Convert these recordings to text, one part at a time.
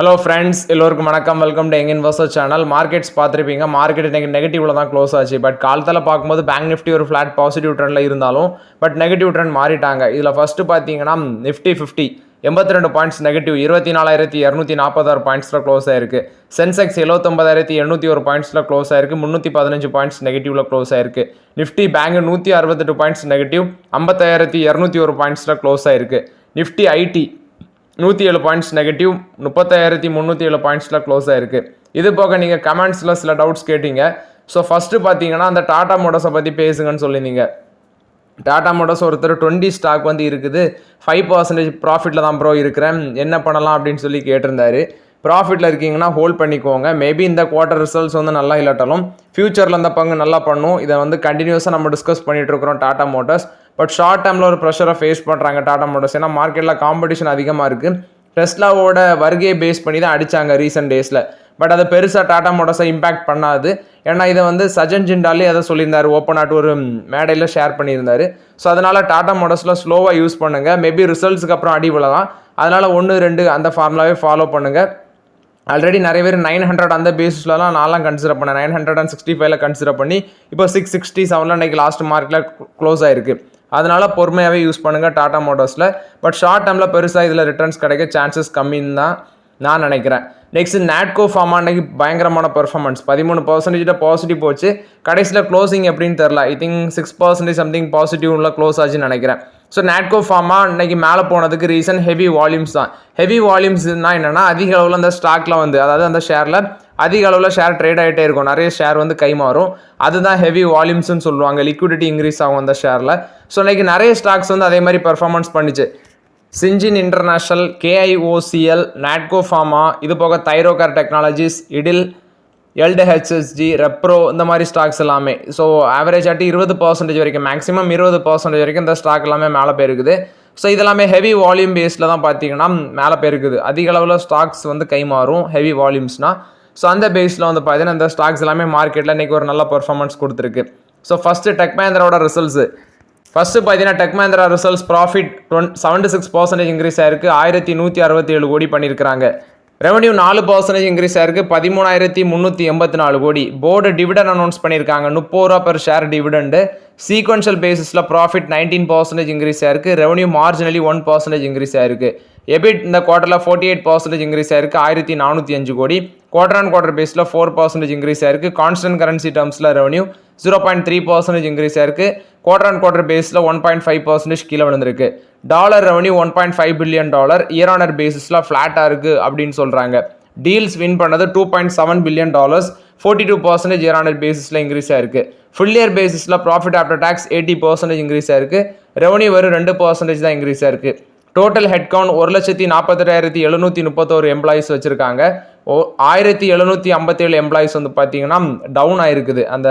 Hello friends எல்லோருக்கும் வணக்கம். Welcome to எங்க இன்வெஸ்டர் சேனல் மார்க்கெட்ஸ் பார்த்துருப்பீங்க. மார்க்கெட் இன்னைக்கு நெகட்டிவ்ல தான் க்ளோஸ் ஆச்சு. பட் காலத்தில் பார்க்கும்போது பேங்க் நிஃப்டி ஒரு ஃப்ளாட் பாசிட்டிவ் ட்ரெண்டில் இருந்தாலும் பட் நெகட்டிவ் ட்ரெண்ட் மாறிட்டாங்க. இதில் ஃபஸ்ட்டு பார்த்தீங்கன்னா நிஃப்டி ஃபிஃப்டி எண்பத்தி ரெண்டு பாயிண்ட்ஸ் நெகட்டிவ் இருபத்தி நாலாயிரத்தி இரநூத்தி நாற்பத்தாறு பாயிண்ட்ஸில் க்ளோஸ் ஆயிருக்கு. சென்செக்ஸ் எழுபத்தொம்பதாயிரத்தி எண்ணூற்றி ஒரு பாயிண்ட்ஸில் க்ளோஸ் ஆயிருக்கு. முந்நூற்றி பதினஞ்சு பாயிண்ட்ஸ் நெகட்டிவ்ல க்ளோஸ் ஆயிருக்கு. நிஃப்டி பேங்க் நூற்றி அறுபத்தெட்டு பாயிண்ட்ஸ் நெகட்டிவ் ஐம்பத்தாயிரத்தி இரநூத்தி ஒரு பாயிண்ட்ஸில் க்ளோஸ் ஆயிருக்கு. நிஃப்டி ஐடி நூற்றி ஏழு பாயிண்ட்ஸ் நெகட்டிவ் முப்பத்தாயிரத்தி முந்நூற்றி ஏழு பாயிண்ட்ஸில் க்ளோஸ் ஆயிருக்கு. இது போக நீங்கள் கமெண்ட்ஸில் சில டவுட்ஸ் கேட்டீங்க. ஸோ ஃபஸ்ட்டு பார்த்தீங்கன்னா அந்த டாடா மோட்டர்ஸை பற்றி பேசுங்கன்னு சொல்லியிருந்தீங்க. டாடா மோட்டர்ஸ் ஒருத்தர் டுவெண்ட்டி ஸ்டாக் வந்து இருக்குது. ஃபைவ் பர்சன்டேஜ் ப்ராஃபிட்டில் தான் ப்ரோ இருக்கிறேன். என்ன பண்ணலாம் அப்படின்னு சொல்லி கேட்டிருந்தாரு. ப்ராஃபிட்டில் இருக்கீங்கன்னா ஹோல்ட் பண்ணிக்கோங்க. மேபி இந்த குவார்ட்டர் ரிசல்ட்ஸ் வந்து நல்லா இல்லாட்டாலும் ஃப்யூச்சரில் இந்த பங்கு நல்லா பண்ணும். இதை வந்து கண்டினியூஸாக நம்ம டிஸ்கஸ் பண்ணிகிட்டு இருக்கிறோம் டாடா மோட்டர்ஸ் பட் ஷார்ட் டேர்மில் ஒரு ப்ரெஷரை ஃபேஸ் பண்ணுறாங்க டாடா மோட்டர்ஸ் ஏன்னா மார்க்கெட்டில் காம்படிஷன் அதிகமாக இருக்குது டெஸ்லாவோட வருகையை பேஸ் பண்ணி தான் அடித்தாங்க ரீசெண்ட் டேஸில் பட் அதை பெருசாக டாடா மோட்டர்ஸை இம்பேக்ட் பண்ணாது. ஏன்னா இதை வந்து சஜன் ஜிண்டாலே அதை சொல்லியிருந்தார். ஓப்பன் ஆட் ஒரு மேடையில் ஷேர் பண்ணியிருந்தார். ஸோ அதனால் டாடா மோட்டர்ஸில் ஸ்லோவாக யூஸ் பண்ணுங்கள் மேபி ரிசல்ட்ஸுக்கு அப்புறம் அடி விழலாம். அதனால் ஒன்று ரெண்டு அந்த ஃபார்முலாவே ஃபாலோ பண்ணுங்கள் ஆல்ரெடி நிறைய பேர் நைன் ஹண்ட்ரட் அந்த பேசிஸ்லலாம் நான்லாம் கன்சிடர் பண்ணேன். நைன் ஹண்ட்ரட் அண்ட் சிக்ஸ்டி ஃபைவ்ல கன்சிடர் பண்ணி இப்போ சிக்ஸ் சிக்ஸ்டி செவனில் இன்றைக்கி லாஸ்ட் மார்க்கில் க்ளோஸ் ஆயிருக்கு. அதனால் பொறுமையாகவே யூஸ் பண்ணுங்கள் டாடா மோட்டர்ஸில் பட் ஷார்ட் டேர்மில் பெருசாக இதில் ரிட்டர்ன்ஸ் கிடைக்க சான்சஸ் கம்மின்னு தான் நான் நினைக்கிறேன். நெக்ஸ்ட் நாட்கோ ஃபார்மா அன்னைக்கு பயங்கரமான பெர்ஃபார்மன்ஸ் பதிமூணு பர்சன்டேஜில் பாசிட்டிவ் போச்சு. கடைசியில் க்ளோசிங் எப்படின்னு தெரில I think six percentage something பாசிட்டிவ்ல close ஆச்சுன்னு நினைக்கிறேன். ஸோ நாட்கோ ஃபார்மா இன்னைக்கு மேலே போனதுக்கு ரீசன் ஹெவி வால்யூம்ஸ் தான். ஹெவி வால்யூம்ஸ்னால் என்னென்னா அதிக அளவில் அந்த ஸ்டாக்லாம் வந்து அதாவது அந்த ஷேரில் அதிக அளவில் ஷேர் ட்ரேட் ஆகிட்டே இருக்கும். நிறைய ஷேர் வந்து கை மாறும். அதுதான் ஹெவி வால்யூம்ஸ்னு சொல்லுவாங்க. லிக்விடிட்டி இன்க்ரீஸ் ஆகும் அந்த ஷேரில் ஸோ இன்னைக்கு நிறைய ஸ்டாக்ஸ் வந்து அதே மாதிரி பெர்ஃபார்மன்ஸ் பண்ணிச்சு. Syngene International KIOCL Natco Pharma இது போக தைரோகார் டெக்னாலஜிஸ் இடில் எல்டஹெச்எஸ்ஜி ரெப்ரோ இந்த மாதிரி ஸ்டாக்ஸ் எல்லாமே. ஸோ ஆவரேஜ் ஆட்டி இருபது பர்சன்டேஜ் வரைக்கும் மேக்ஸிமம் இருபது பர்சன்டேஜ் வரைக்கும் இந்த ஸ்டாக் எல்லாமே மேலே போயிருக்குது. ஸோ இதெல்லாமே ஹெவி வால்யூம் பேஸில் தான் பார்த்தீங்கன்னா மேலே போயிருக்குது. அதிக அளவில் ஸ்டாக்ஸ் வந்து கை மாறும் ஹெவி வால்யூம்ஸ்னால் ஸோ அந்த பேஸில் வந்து பார்த்தீங்கன்னா இந்த ஸ்டாக்ஸ் எல்லாமே மார்க்கெட்டில் இன்றைக்கி ஒரு நல்ல பர்ஃபார்மன்ஸ் கொடுத்துருக்கு. ஸோ ஃபஸ்ட்டு டெக் மஹேந்திராவோட ரிசல்ட்ஸு ஃபஸ்ட்டு பார்த்தீங்கன்னா Tech Mahindra results profit twenty seventy six percentage increase ஆயிருக்கு. ஆயிரத்தி நூற்றி அறுபத்தி ஏழு கோடி பண்ணியிருக்காங்க ரெவன்யூ நாலு பர்சன்டேஜ் இன்க்ரீஸ் ஆயிருக்கு. பதிமூணாயிரத்தி முந்நூற்றி எண்பத்தி நாலு கோடி. போர்டு டிவிடன் அனௌன்ஸ் பண்ணியிருக்காங்க. முப்பது ரூபா பெர் ஷேர் டிவிடெண்டு சீக்வன்ஷியல் பேசிஸில் ப்ராஃபிட் நைன்டீன் பர்சன்டேஜ் இன்க்ரீஸ் ஆயிருக்கு. Revenue marginally one percentage increase ஆயிருக்கு. எபிட் இந்த குவார்ட்டரில் ஃபார்ட்டி எயிட் பர்சன்டேஜ் இன்க்ரீஸ் ஆயிருக்கு. ஆயிரத்தி நானூற்றி அஞ்சு கோடி. குவார்டர் அண்ட் குவார்டர் பேஸில் ஃபோர் பர்சன்டேஜ் இன்க்ரீஸ் ஆயிருக்கு. Constant currency டர்ம்ஸில் revenue zero point three percentage increase ஆயிருக்கு குவார்டர் அண்ட் குவார்டர் பேஸில் ஒன் பாயிண்ட் ஃபைவ் பர்சன்டேஜ் கீழே விழுந்திருக்கு. Dollar revenue one point five billion dollar year on பேசிஸில் ஃப்ளாட்டாக இருக்குது அப்படின்னு சொல்கிறாங்க டீல்ஸ் வின் பண்ணது two point seven billion dollars forty two percentage year on year பேசிஸில் இன்க்ரீஸ் ஆயிருக்கு ஃபுல் இயர் பேசிஸில் profit after tax eighty percentage increase ஆயிருக்கு ரெவன்யூ வரும் ரெண்டு பர்சன்டேஜ் தான் இன்க்ரீஸ் ஆயிருக்கு டோட்டல் ஹெட் கவுண்ட் ஒரு லட்சத்தி நாற்பத்தெட்டாயிரத்தி எழுநூற்றி முப்பத்தோரு எம்ப்ளாயிஸ் வச்சுருக்காங்க. ஓ ஆயிரத்தி எழுநூற்றி ஐம்பத்தேழு எம்ப்ளாயிஸ் வந்து பார்த்தீங்கன்னா டவுன் ஆகிருக்குது அந்த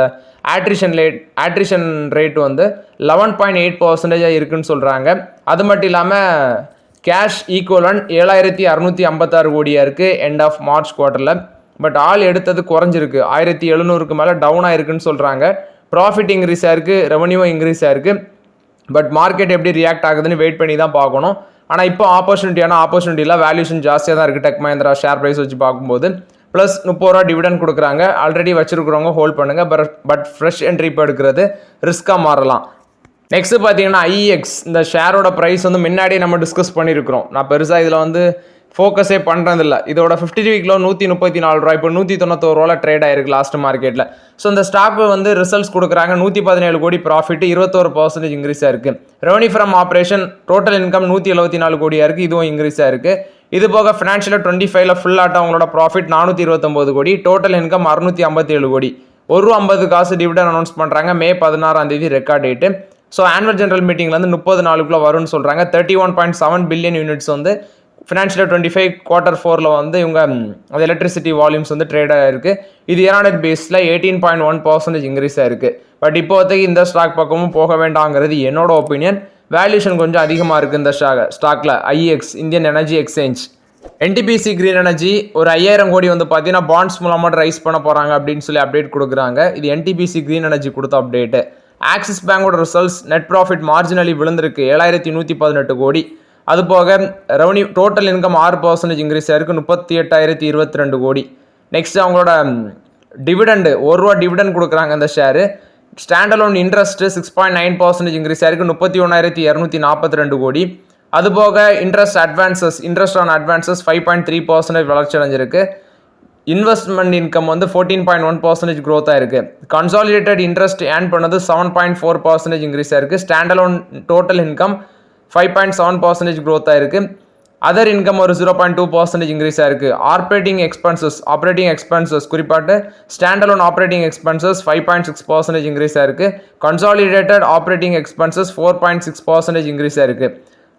ஆட்ரிஷன் ரேட் ஆட்ரிஷன் ரேட் வந்து லெவன் பாயிண்ட் எயிட் பர்சன்டேஜாக இருக்குன்னு சொல்கிறாங்க அது மட்டும் இல்லாமல் கேஷ் ஈக்குவலன் ஏழாயிரத்தி அறநூற்றி ஐம்பத்தாறு கோடியாக இருக்குது எண்ட் ஆஃப் மார்ச் குவார்ட்டரில் பட் ஆள் எடுத்தது குறைஞ்சிருக்கு. ஆயிரத்தி எழுநூறுக்கு மேலே டவுன் ஆயிருக்குன்னு சொல்கிறாங்க ப்ராஃபிட் இன்க்ரீஸ் ஆயிருக்கு ரெவன்யூ இன்க்ரீஸ் ஆயிருக்கு பட் மார்க்கெட் எப்படி ரியாக்ட் ஆகுதுன்னு வெயிட் பண்ணி தான் பார்க்கணும். ஆனால் இப்போ ஆப்பர்ச்சுனிட்டியான ஆப்பர்ச்சுனிட்டியில் வேல்யூஷன் ஜாஸ்தியாக தான் இருக்குது டெக் மஹேந்திரா ஷேர் ப்ரைஸ் வச்சு பார்க்கும்போது. ப்ளஸ் முப்பது ரூபா டிவிடன் கொடுக்குறாங்க. ஆல்ரெடி வச்சிருக்கிறவங்க ஹோல்ட் பண்ணுங்கள் பட் பட் ஃப்ரெஷ் என்ட்ரி இப்போ எடுக்கிறது ரிஸ்க்காக மாறலாம். நெக்ஸ்ட் பார்த்தீங்கன்னா ஐஎக்ஸ் இந்த ஷேரோட ப்ரைஸ் வந்து முன்னாடியே நம்ம டிஸ்கஸ் பண்ணியிருக்கிறோம் நான் பெருசாக இதில் வந்து ஃபோக்கஸே பண்ணுறதில்ல இதோட ஃபிஃப்டி வீக்கில் நூற்றி முப்பத்தி நாலு ரூபா இப்போ நூற்றி தொண்ணூத்தோரு ரூபாவில் ட்ரேட் ஆயிருக்கு லாஸ்ட் மார்க்கெட்டில் ஸோ இந்த ஸ்டாக் வந்து ரிசல்ட்ஸ் கொடுக்குறாங்க. நூற்றி பதினேழு கோடி ப்ராஃபிட் இருபத்தோரு பர்சன்டேஜ் இன்க்ரீஸாக இருக்குது revenue from operation total income நூற்றி எழுபத்தி நாலு கோடியாக இருக்குது இதுவும் இன்க்ரீஸாக இருக்குது இது போக ஃபினான்ஷியல் டுவெண்ட்டி ஃபைவ்ல ஃபுல் ஆட்டம் அவங்களோட ப்ராஃபிட் நானூற்றி இருபத்தொம்போது கோடி. டோட்டல் இன்கம் அறுநூற்றி ஐம்பத்தேழு கோடி. ஒரு ஐம்பது காசு டிவிடன் அனௌன்ஸ் பண்ணுறாங்க மே பதினாறாம் தேதி record date so annual general மீட்டிங்கில் வந்து முப்பது நாளுக்குள்ளே வரும்னு சொல்கிறாங்க thirty one point seven billion units வந்து ஃபினான்ஷியல் டுவெண்ட்டி ஃபைவ் குவார்ட்டர் ஃபோரில் வந்து இவங்க அந்த எலக்ட்ரிசிட்டி வால்யூம்ஸ் வந்து ட்ரேடாக இருக்குது இது ஏரானட் பேஸில் எயிட்டீன் பாயிண்ட் ஒன் பர்சன்டேஜ் இன்க்ரீஸாக இருக்குது பட் இப்போதைக்கு இந்த ஸ்டாக் பக்கமும் போக வேண்டாங்கிறது என்னோட ஒப்பீனியன் வேல்யூஷன் கொஞ்சம் அதிகமாக இருக்குது இந்த ஸ்டாக் ஸ்டாக்கில் IEX Indian Energy Exchange NTPC Green Energy ஒரு ஐயாயிரம் கோடி வந்து பார்த்தீங்கன்னா பாண்ட்ஸ் மூலமாக ரைஸ் பண்ண போகிறாங்க அப்படின்னு சொல்லி அப்டேட் கொடுக்குறாங்க. இது என்டிபிசி கிரீன் எனர்ஜி கொடுத்த அப்டேட்டு ஆக்சிஸ் பேங்கோட ரிசல்ட்ஸ் நெட் ப்ராஃபிட் மார்ஜினலி விழுந்திருக்கு. ஏழாயிரத்தி நூற்றி பதினெட்டு கோடி. அது போக ரெவன்யூ டோட்டல் இன்கம் ஆறு பர்சன்டேஜ் இன்க்ரீஸ் ஆயிருக்கு. முப்பத்தி எட்டாயிரத்தி இருபத்தி ரெண்டு கோடி. நெக்ஸ்ட் அவங்களோட டிவிடெண்டு ஒரு ரூபா டிவிடெண்ட் கொடுக்குறாங்க அந்த share standalone interest six point nine percentage increase ஆயிருக்கு. முப்பத்தி ஒன்றாயிரத்தி இரநூத்தி நாற்பத்தி ரெண்டு கோடி. அது போக interest advances interest on advances five point three percentage வளர்ச்சி அடைஞ்சிருக்கு. இன்வெஸ்ட்மெண்ட் இன்கம் வந்து fourteen point one percentage growth ஆயிருக்கு. கன்சாலிடேட்டட் இன்ட்ரெஸ்ட் ஏர்ன் பண்ணது seven point four percentage increase ஆயிருக்கு. Standalone total income five point seven percentage growth ஆயிருக்கு other income ஒரு zero point two percentage increase ஆயிருக்கு operating expenses operating expenses குறிப்பாட்டு standalone operating expenses five point six percentage increase ஆயிருக்கு consolidated operating expenses four point six percentage increase ஆயிருக்கு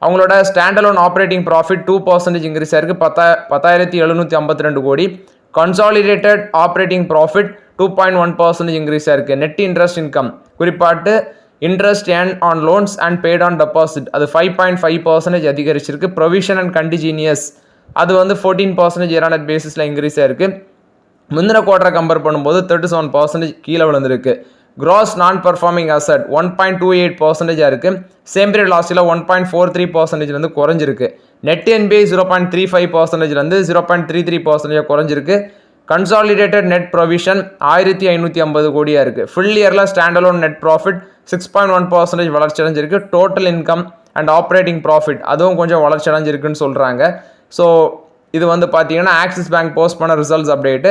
அவங்களோட standalone operating profit two percentage increase ஆயிருக்கு பத்தா பத்தாயிரத்தி எழுநூற்றி ஐம்பத்தி ரெண்டு கோடி. Consolidated operating profit two point one percentage increase ஆயிருக்கு net interest income குறிப்பாட்டு interest earn on loans and paid on deposit அது ஃபைவ் பாயிண்ட் ஃபைவ் பர்சன்டேஜ் அதிகரிச்சிருக்கு. ப்ரொவிஷன் அண்ட் கண்டிஜீனியஸ் அது வந்து ஃபோர்டீன் பர்சன்டேஜ் இரானட் பேசிஸில் இன்க்ரீஸ் ஆயிருக்கு. முந்தின குவார்டரை கம்பேர் பண்ணும்போது தேர்ட்டி செவன் பர்சன்டேஜ் கீழே விழுந்திருக்கு. Gross non performing asset one point two eight பர்சன்டேஜாக இருக்குது சேம் பீரியட் லாஸ்ட்டில் ஒன் பாயிண்ட் ஃபோர் த்ரீ பர்சன்டேஜ்லேருந்து குறைஞ்சிருக்கு. Net NPI zero point three five பர்சன்டேஜ்லேருந்து zero point three three percentage குறைஞ்சிருக்கு. கன்சாலிடேட்டட் நெட் ப்ரொவிஷன் ஆயிரத்தி ஐநூற்றி ஐம்பது கோடியாக இருக்குது ஃபுல் இயரில் standalone net profit six point one percentage வளர்ச்சி அடைஞ்சிருக்கு. Total income and operating profit அதுவும் கொஞ்சம் வளர்ச்சி அடைஞ்சிருக்குன்னு சொல்கிறாங்க ஸோ இது வந்து பார்த்தீங்கன்னா ஆக்சிஸ் பேங்க் போஸ்ட் பண்ண results update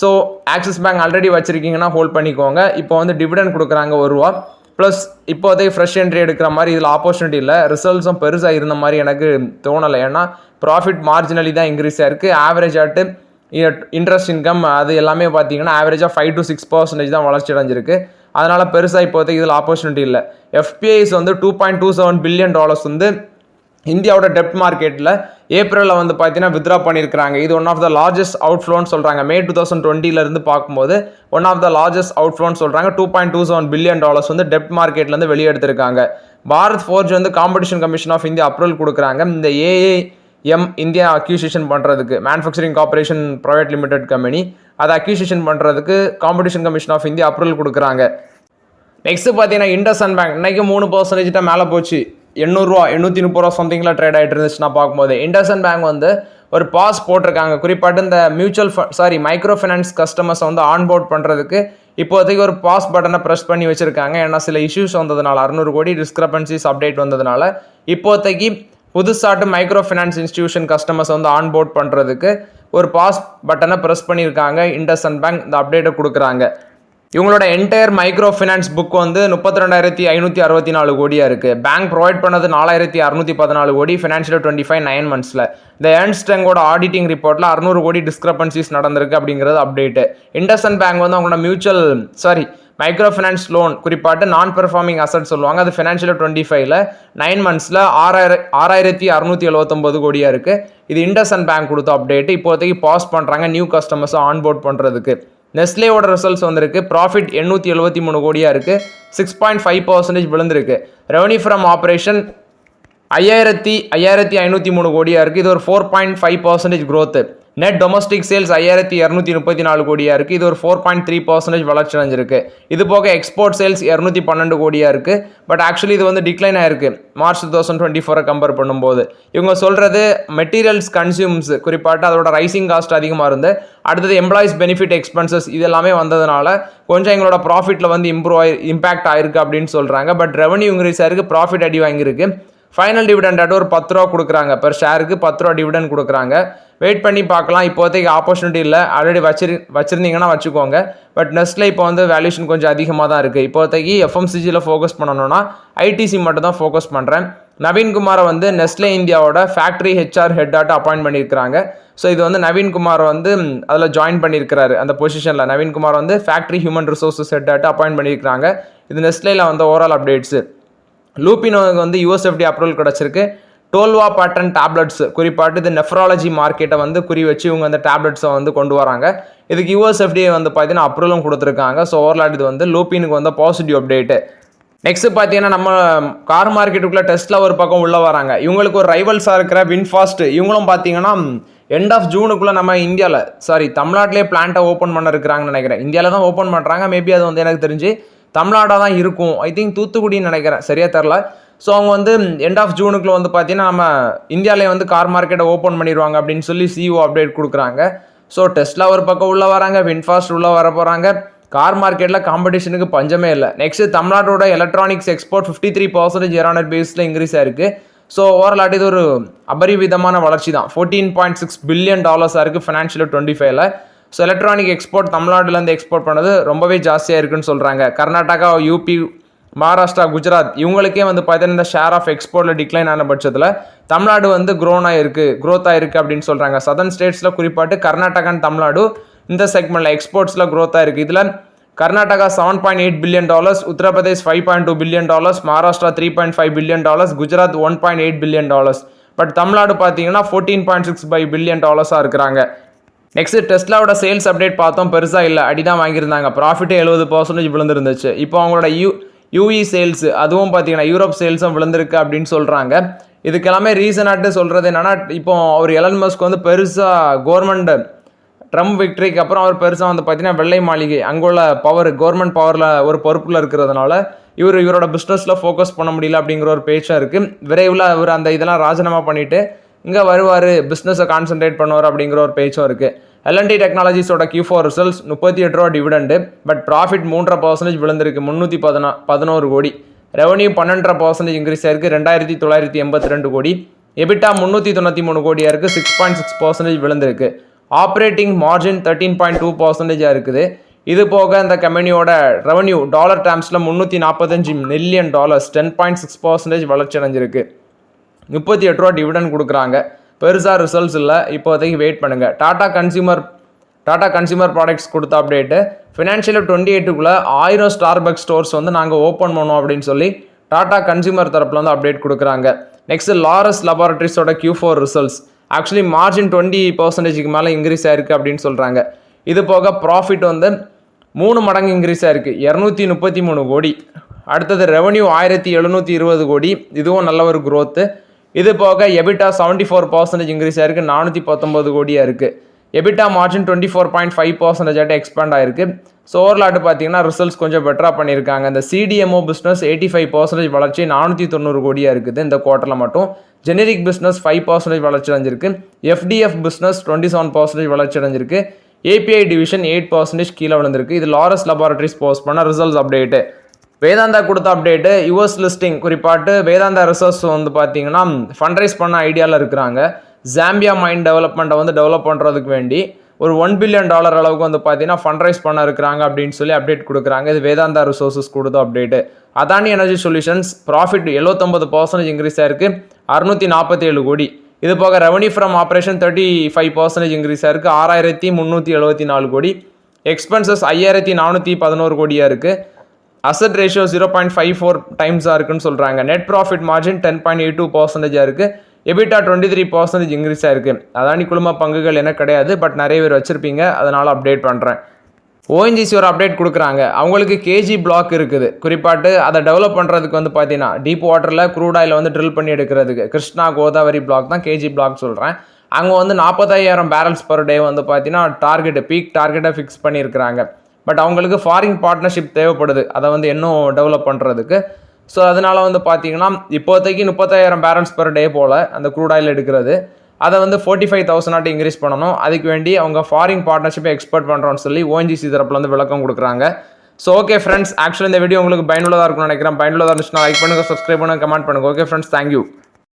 so Axis Bank already வச்சுருக்கீங்கன்னா hold பண்ணிக்கோங்க. இப்போ வந்து டிவிடெண்ட் கொடுக்குறாங்க ஒரு ரூபா. ப்ளஸ் இப்போதைக்கு ஃப்ரெஷ் என்ட்ரி எடுக்கிற மாதிரி இதில் ஆப்பர்ச்சுனிட்டி இல்லை. ரிசல்ட்ஸும் பெருசாக இருந்த மாதிரி எனக்கு தோணலை. ஏன்னா ப்ராஃபிட் மார்ஜினலி தான் இன்க்ரீஸ் ஆகிருக்கு ஆவரேஜ் ஆட்டு இன்ட்ரெஸ்ட் இன்கம் அது எல்லாமே பார்த்தீங்கன்னா ஆவரேஜாக ஃபைவ் டு சிக்ஸ் பர்சன்டேஜ் தான் வளர்ச்சி அடைஞ்சிருக்கு. அதனால் பெருசாக இப்போதைக்கு இதில் ஆப்பர்ச்சுனிட்டி இல்லை. எஃபிஐஸ் வந்து two point two seven billion dollars வந்து இந்தியாவோட டெப்ட் மார்க்கெட்டில் ஏப்ரலில் வந்து பார்த்தீங்கன்னா வித்ரா பண்ணியிருக்கிறாங்க இது ஒன் ஆஃப் த லார்ஜஸ்ட் அவுட்ஃப்ளோன்னு சொல்கிறாங்க மே டூ தௌசண்ட் டுவெண்ட்டிலேருந்து பார்க்கும்போது ஒன் ஆஃப் த லார்ஜஸ்ட் அவுட்ஃப்ளோன்னு சொல்கிறாங்க two point two seven billion dollars debt டெப்ட் மார்க்கெட்லேருந்து வெளியெடுத்திருக்காங்க. பாரத் ஃபோர்ஜ் வந்து Competition Commission of India approval கொடுக்குறாங்க. இந்த ஏஏ எம் இந்தியா அக்யூசியேஷன் பண்ணுறதுக்கு manufacturing corporation private limited company அதை அக்யூசியேஷன் பண்ணுறதுக்கு Competition Commission of India approval கொடுக்குறாங்க. நெக்ஸ்ட்டு பார்த்தீங்கன்னா இண்டஸ்இண்ட் பேங்க் இன்னைக்கு மூணு பர்சன்டேஜ்ட்ட மேலே போச்சு. எண்ணூறுரூவா எண்ணூற்றி முப்பது ரூபா சம்திங்கில் ட்ரேட் ஆகிட்டு இருந்துச்சுன்னா பார்க்கும்போது. இண்டஸ்இண்ட் பேங்க் வந்து ஒரு பாஸ் போட்டிருக்காங்க. குறிப்பாட்டு இந்த mutual fund sorry micro finance கஸ்டமர்ஸை வந்து ஆன்போர்ட் பண்ணுறதுக்கு இப்போதைக்கு ஒரு பாஸ் பட்டனை ப்ரெஸ் பண்ணி வச்சுருக்காங்க. ஏன்னா சில இஷ்யூஸ் வந்ததுனால அறுநூறு கோடி டிஸ்கிரபன்சிஸ் அப்டேட் வந்ததுனால இப்போதைக்கு புதுசாட்டு மைக்ரோ ஃபினான்ஸ் இன்ஸ்டியூஷன் கஸ்டமர்ஸ் வந்து ஆன்போர்ட் பண்ணுறதுக்கு ஒரு பாஸ் பட்டனை ப்ரெஸ் பண்ணியிருக்காங்க. இண்டஸ்இண்ட் பேங்க் இந்த அப்டேட்டை கொடுக்குறாங்க. இவங்களோட என்டையர் மைக்ரோ ஃபினான்ஸ் புக் வந்து முப்பத்தி ரெண்டாயிரத்தி ஐநூற்றி அறுபத்தி நாலு கோடியாக இருக்குது பேங்க் ப்ரொவைட் பண்ணது நாலாயிரத்தி அறுநூற்றி பதினாலு crore financial twenty five nine மந்த்ஸில் இந்த ஏர்ன்ஸ்டங்கோட ஆடிட்டிங் ரிப்போர்ட்டில் அறுநூறு கோடி டிஸ்கிரபன்சிஸ் நடந்திருக்கு அப்படிங்கிறது அப்டேட்டு இண்டஸ்இண்ட் பேங்க் வந்து அவங்களோட mutual sorry micro finance loan குறிப்பாட்டு non performing asset சொல்லுவாங்க. அது ஃபினான்ஷியல் டுவெண்ட்டி ஃபைவ்ல நைன் மந்த்ஸில் ஆறாயிரம் ஆறாயிரத்தி அறுநூற்றி எழுபத்தொம்பது கோடியாக இருக்குது இது இண்டஸ்இண்ட் பேங்க் கொடுத்த அப்டேட் இப்போதைக்கு பாஸ் பண்ணுறாங்க நியூ கஸ்டமர்ஸை ஆன்போர்ட் பண்ணுறதுக்கு நெஸ்லேயோட ரிசல்ட்ஸ் வந்திருக்கு. ப்ராஃபிட் எண்ணூற்றி எழுபத்தி மூணு கோடியாக இருக்குது சிக்ஸ் பாயிண்ட் ஃபைவ் பர்சன்டேஜ் விழுந்திருக்கு. ரெவன்யூ ஃப்ரம் ஆப்ரேஷன் ஐயாயிரத்தி ஐயாயிரத்தி ஐநூற்றி மூணு கோடியாக இருக்குது இது ஒரு four point five percentage growth net domestic sales ஐயாயிரத்தி இரநூத்தி முப்பத்தி நாலு கோடியாக இருக்குது இது ஒரு ஃபோர் பாயிண்ட் த்ரீ பர்சன்டேஜ் வளர்ச்சி அடைஞ்சிருக்கு. இது போக எக்ஸ்போர்ட் சேல்ஸ் இரநூத்தி பன்னெண்டு கோடியாக இருக்குது பட் ஆக்சுவலி இது வந்து டிக்ளைன் ஆயிருக்கு. மார்ச் டூ தௌசண்ட் டுவெண்ட்டி ஃபோரை கம்பேர் பண்ணும்போது. இவங்க சொல்கிறது மெட்டீரியல்ஸ் கன்சியூம்ஸ் குறிப்பாட்டு அதோட ரைசிங் காஸ்ட் அதிகமாக இருந்து அடுத்தது எம்ப்ளாயிஸ் பெனிஃபிட் எக்ஸ்பென்சஸ் இது எல்லாமே வந்ததுனால கொஞ்சம் எங்களோட ப்ராஃபிட்டில் வந்து இம்ப்ரூவ் ஆகி இம்பாக்ட் ஆயிருக்கு அப்படின்னு சொல்கிறாங்க பட் ரெவன்யூ இன்க்ரீஸ் ஆயிருக்கு ப்ராஃபிட் அடி வாங்கியிருக்கு. ஃபைனல் டிவிடெண்டாட்டு ஒரு பத்து ரூபா கொடுக்குறாங்க. பெர் ஷேருக்கு பத்து ரூபா டிவிடெண்ட் கொடுக்குறாங்க. வெயிட் பண்ணி பார்க்கலாம். இப்போதைக்கு ஆப்பர்ச்சுனிட்டி இல்லை. ஆல்ரெடி வச்சிரு வச்சுருந்தீங்கன்னா வச்சுக்கோங்க. பட் நெஸ்ட்டில் இப்போ வந்து வேல்யூஷன் கொஞ்சம் அதிகமாக தான் இருக்குது இப்போதைக்கு எஃப்எம்சிஜியில் ஃபோக்கஸ் பண்ணணும்னா ஐடிசி மட்டும் தான் ஃபோக்கஸ் பண்ணுறேன் நவீன்குமாரை வந்து நெஸ்லே இந்தியாவோட ஃபேக்ட்ரி ஹெச்ஆர் ஹெட்டாட்டு அப்பாயிண்ட் பண்ணியிருக்கிறாங்க. ஸோ இது வந்து நவீன்குமார் வந்து அதில் ஜாயின் பண்ணியிருக்கிறாரு. அந்த பொசிஷனில் நவீன்குமார் வந்து ஃபேக்ட்ரி ஹியூமன் ரிசோர்ஸஸ் ஹெட்டாட்டு அப்பாயிண்ட் பண்ணியிருக்கிறாங்க. இது நெஸ்ட்லேயில் வந்து ஓவரால் அப்டேட்ஸு லூப்பினோவுக்கு வந்து யூஎஸ்எஃப்டி அப்ரூவல் கிடச்சிருக்கு. டோல்வா பேட்டர்ன் டேப்லெட்ஸ் குறிப்பாட்டு இது நெஃப்ராலஜி மார்க்கெட்டை வந்து குறி வச்சு இவங்க அந்த டேப்லெட்ஸை வந்து கொண்டு வராங்க. இதுக்கு யூஎஸ்எஃப்டியை வந்து பார்த்தீங்கன்னா அப்ரூவலும் கொடுத்துருக்காங்க. ஸோ ஓவர்லாட் இது வந்து லூப்பினுக்கு வந்து பாசிட்டிவ் அப்டேட்டு நெக்ஸ்ட் பார்த்தீங்கன்னா நம்ம கார் மார்க்கெட்டுக்குள்ளே டெஸ்ட்டில் ஒரு பக்கம் உள்ளே வராங்க. இவங்களுக்கு ஒரு ரைவல்ஸாக இருக்கிற வின்ஃபாஸ்ட் இவங்களும் பார்த்தீங்கன்னா எண்ட் ஆஃப் ஜூனுக்குள்ளே நம்ம இந்தியாவில் சாரி தமிழ்நாட்டிலே பிளான்ட்டை ஓப்பன் பண்ண இருக்கிறாங்கன்னு நினைக்கிறேன். இந்தியாவில் தான் ஓப்பன் பண்ணுறாங்க மேபி அது வந்து எனக்கு தெரிஞ்சு தமிழ்நாடாக தான் இருக்கும். ஐ திங்க் தூத்துக்குடின்னு நினைக்கிறேன். சரியாக தெரில ஸோ அவங்க வந்து எண்ட் ஆஃப் ஜூனுக்குள்ள வந்து பார்த்தீங்கன்னா நம்ம இந்தியாவிலே வந்து கார் மார்க்கெட்டை ஓப்பன் பண்ணிடுவாங்க அப்படின்னு சொல்லி சிஓ அப்டேட் கொடுக்குறாங்க. ஸோ டெஸ்ட்லா ஒரு பக்கம் உள்ளே வராங்க வின்ஃபாஸ்ட் உள்ளே வர போகிறாங்க கார் மார்க்கெட்டில் காம்படிஷனுக்கு பஞ்சமே இல்லை. நெக்ஸ்ட் தமிழ்நாட்டோட electronics export fifty three percentage இரானர் பேஸில் இன்க்ரீஸ் ஆயிருக்கு. ஸோ ஓவரால் இது ஒரு அபரிவிதமான வளர்ச்சி தான் ஃபோர்டீன் பாயிண்ட் சிக்ஸ் பில்லியன் டாலர்ஸாக இருக்குது ஃபினான்ஷியல் டுவெண்ட்டி ஃபைவ்ல ஸோ எலக்ட்ரானிக் எக்ஸ்போர்ட் தமிழ்நாட்டிலேருந்து எக்ஸ்போர்ட் பண்ணது ரொம்பவே ஜாஸ்தியாக இருக்குன்னு சொல்கிறாங்க கர்நாடகா யூபி மகாராஷ்டிரா குஜராத் இவங்களுக்கே வந்து பார்த்தீங்கன்னா இந்த ஷேர் ஆஃப் எக்ஸ்போர்ட்டில் டிக்ளைன் ஆன பட்சத்தில் தமிழ்நாடு வந்து க்ரோன் ஆகிருக்கு க்ரோத் ஆகிருக்கு அப்படின்னு சொல்கிறாங்க சதர்ன் ஸ்டேட்ஸில் குறிப்பாட்டு கர்நாடகா தமிழ்நாடு இந்த செக்மெண்ட்டில் எக்ஸ்போர்ட்ஸில் க்ரோத் ஆகிருக்கு இதில் Karnataka seven point eight billion dollars Uttar Pradesh five point two billion dollars Maharashtra three point five billion dollars Gujarat one point eight billion dollars but Tamil Nadu பார்த்தீங்கன்னா fourteen point six five billion டாலர்ஸாக இருக்கிறாங்க. Next டெஸ்லாவோட sales update பார்த்தோம். பெருசாக இல்லை. அடி தான் வாங்கியிருந்தாங்க ப்ராஃபிட்டே எழுபது percentage விழுந்துருந்துச்சு. இப்போ அவங்களோட யூ யூஇ சேல்ஸ் அதுவும் பார்த்தீங்கன்னா யூரோப் சேல்ஸும் விழுந்திருக்கு அப்படின்னு சொல்கிறாங்க இதுக்கெல்லாமே ரீசனாட்டு சொல்கிறது என்னென்னா இப்போ அவர் எலன் மஸ்க் வந்து பெருசாக கவர்மெண்ட் ட்ரம்ப் விக்டரிக்கு அப்புறம் அவர் பெருசாக வந்து பார்த்தீங்கன்னா வெள்ளை மாளிகை அங்குள்ள பவர் கவர்மெண்ட் பவரில் ஒரு பொறுப்பில் இருக்கிறதுனால இவர் இவரோட பிஸ்னஸில் ஃபோக்கஸ் பண்ண முடியல அப்படிங்கிற ஒரு பேச்சும் இருக்குது விரைவில் அவர் அந்த இதெல்லாம் ராஜினாமா பண்ணிவிட்டு இங்கே வருவார் பிஸ்னஸை கான்சென்ட்ரேட் பண்ணுவார் அப்படிங்கிற ஒரு பேச்சும் இருக்குது எல்என்டி டெக்னாலஜிஸோட கியூ ஃபோர் ரிசல்ட்ஸ் முப்பத்தி எட்டு ரூபா டிவிடெண்டு பட் ப்ராஃபிட் மூன்றரை பர்சன்டேஜ் விழுந்திருக்கு முந்நூற்றி பதினா பதினோரு கோடி. ரெவன்யூ பன்னெண்டரை பர்சன்டேஜ் இன்க்ரீஸ் ஆயிருக்கு ரெண்டாயிரத்தி தொள்ளாயிரத்தி எண்பத்தி ரெண்டு கோடி. எபிட்டா முந்நூற்றி தொண்ணூற்றி மூணு கோடியாக இருக்குது சிக்ஸ் பாயிண்ட் சிக்ஸ் பர்சன்டேஜ் விழுந்திருக்கு. Operating margin thirteen point two பர்சன்டேஜாக இருக்குது. இது போக இந்த கம்பெனியோட ரெவன்யூ டாலர் டேர்ம்ஸில் முந்நூற்றி நாற்பத்தஞ்சு million dollars ten point six percentage வளர்ச்சி அடைஞ்சிருக்கு. முப்பத்தி எட்டு ரூபா டிவிடன் கொடுக்குறாங்க. பெருசாக ரிசல்ட்ஸ் இல்லை. இப்போதைக்கு வெயிட் பண்ணுங்கள் Tata Consumer Tata Consumer Products கொடுத்த அப்டேட்டு ஃபினான்ஷியல் டுவெண்ட்டி எயிட்டுக்குள்ளே ஆயிரம் ஸ்டார்பக் ஸ்டோர்ஸ் வந்து நாங்கள் ஓப்பன் பண்ணோம் அப்படின்னு சொல்லி டாடா கன்சியூமர் தரப்பில் வந்து அப்டேட் கொடுக்குறாங்க. நெக்ஸ்ட் லாரஸ் லெபார்டரிஸோட Q4 four results actually margin twenty பர்சன்டேஜுக்கு மேலே இன்க்ரீஸ் ஆயிருக்கு அப்படின்னு சொல்கிறாங்க இது போக ப்ராஃபிட் வந்து மூணு மடங்கு இன்க்ரீஸ் ஆயிருக்கு. இரநூத்தி முப்பத்தி மூணு கோடி. அடுத்தது ரெவன்யூ ஆயிரத்தி எழுநூற்றி இருபது கோடி. இதுவும் நல்ல ஒரு க்ரோத்து இது போக EBITDA seventy four percentage increase ஆயிருக்கு நானூற்றி பத்தொம்பது கோடியாக இருக்குது EBITDA margin twenty four point five percentage ஆகிட்டு எக்ஸ்பேண்ட் ஆயிருக்கு. ஸோ ஓவர்லாட்டு பார்த்தீங்கன்னா ரிசல்ட்ஸ் கொஞ்சம் பெட்டராக பண்ணியிருக்காங்க. இந்த CDMO business eighty five percentage வளர்ச்சி நானூற்றி தொண்ணூறு கோடியாக இருக்குது இந்த குவார்ட்டரில் மட்டும். ஜெனரிக் பிஸ்னஸ் ஃபைவ் பர்சன்டேஜ் வளர்ச்சி அடைஞ்சிருக்கு. FTF business twenty seven percentage வளர்ச்சி அடைஞ்சிருக்கு. ஏபிஐ டிவிஷன் எயிட் பர்சன்டேஜ் கீழே விழுந்திருக்கு. இது லாரஸ் லெபார்டரிஸ் போஸ்ட் பண்ண ரிசல்ட்ஸ் அப்டேட்டு வேதாந்தா கொடுத்த அப்டேட்டு யூஎஸ் லிஸ்டிங் குறிப்பாட்டு வேதாந்தா ரிசர்ச் வந்து பார்த்தீங்கன்னா ஃபண்ட்ரைஸ் பண்ண ஐடியாவில் இருக்கிறாங்க. ஜாம்பியா மைண்ட் டெவலப்மெண்ட்டை வந்து டெவலப் பண்ணுறதுக்கு வேண்டி ஒரு ஒன் பில்லியன் டாலர் அளவுக்கு வந்து பார்த்தீங்கன்னா ஃபண்ட்ரைஸ் பண்ண இருக்கிறாங்க அப்படின்னு சொல்லி அப்டேட் கொடுக்குறாங்க. இது வேதாந்தா ரிசோர்ஸஸ் கொடுத்த update Adani Energy Solutions profit எழுபத்தொம்பது percentage increase ஆயிருக்கு. அறுநூற்றி நாற்பத்தி ஏழு கோடி. இது போக revenue from operation thirty five percentage increase ஆயிருக்கு. ஆறாயிரத்தி முந்நூற்றி எழுபத்தி நாலு கோடி. எக்ஸ்பென்சஸ் ஐயாயிரத்தி நானூற்றி பதினோரு கோடியாக இருக்குது asset ratio zero point five four டைம்ஸாக இருக்குன்னு சொல்கிறாங்க net profit margin ten point eight two பர்சன்டேஜாக இருக்குது EBITDA twenty three percentage increase ஆயிருக்கு அதானி குழும பங்குகள் என்ன கிடையாது பட் நிறைய பேர் வச்சுருப்பீங்க. அதனால் அப்டேட் பண்ணுறேன் ஓஎன்ஜிசி ஒரு அப்டேட் கொடுக்குறாங்க. அவங்களுக்கு கேஜி பிளாக் இருக்குது. குறிப்பாட்டு அதை டெவலப் பண்ணுறதுக்கு வந்து பார்த்தீங்கன்னா டீப் வாட்டரில் க்ரூட் ஆயில் வந்து ட்ரில் பண்ணி எடுக்கிறதுக்கு கிருஷ்ணா கோதாவரி பிளாக் தான் கேஜி பிளாக் சொல்கிறேன் அங்கே வந்து நாற்பத்தாயிரம் பேரல்ஸ் பர் டே வந்து பார்த்தீங்கன்னா டார்கெட்டு பீக் டார்கெட்டை ஃபிக்ஸ் பண்ணியிருக்கிறாங்க. பட் அவங்களுக்கு ஃபாரின் பார்ட்னர்ஷிப் தேவைப்படுது. அதை வந்து இன்னும் டெவலப் பண்ணுறதுக்கு ஸோ அதனால் வந்து பார்த்தீங்கன்னா இப்போதைக்கு முப்பத்தாயிரம் பேரல்ஸ் பர் டே போல் அந்த க்ரூட் ஆயில் எடுக்கிறது. அதை வந்து ஃபோர்ட்டி ஃபைவ் தௌசண்ட் இன்க்ரீஸ் பண்ணணும். அதுக்கு வேண்டி அவங்க ஃபாரின் பார்ட்னர்ஷிப்பை எக்ஸ்பெக்ட் பண்ணுறோன்னு சொல்லி ஓஎன்ஜிசி தரப்புலேருந்து வந்து விளக்கம் கொடுக்குறாங்க. ஸோ ஓகே ஃப்ரெண்ட்ஸ் ஆக்சுவலி இந்த வீடியோ உங்களுக்கு பயனுள்ளதாக இருக்கும்னு நினைக்கிறேன். பயனுள்ளதாக இருந்துச்சுன்னா லைக் பண்ணுங்கள் சப்ஸ்கிரைப் பண்ணுங்கள் கமெண்ட் பண்ணுங்கள் ஓகே ஃப்ரெண்ட்ஸ் தேங்க்யூ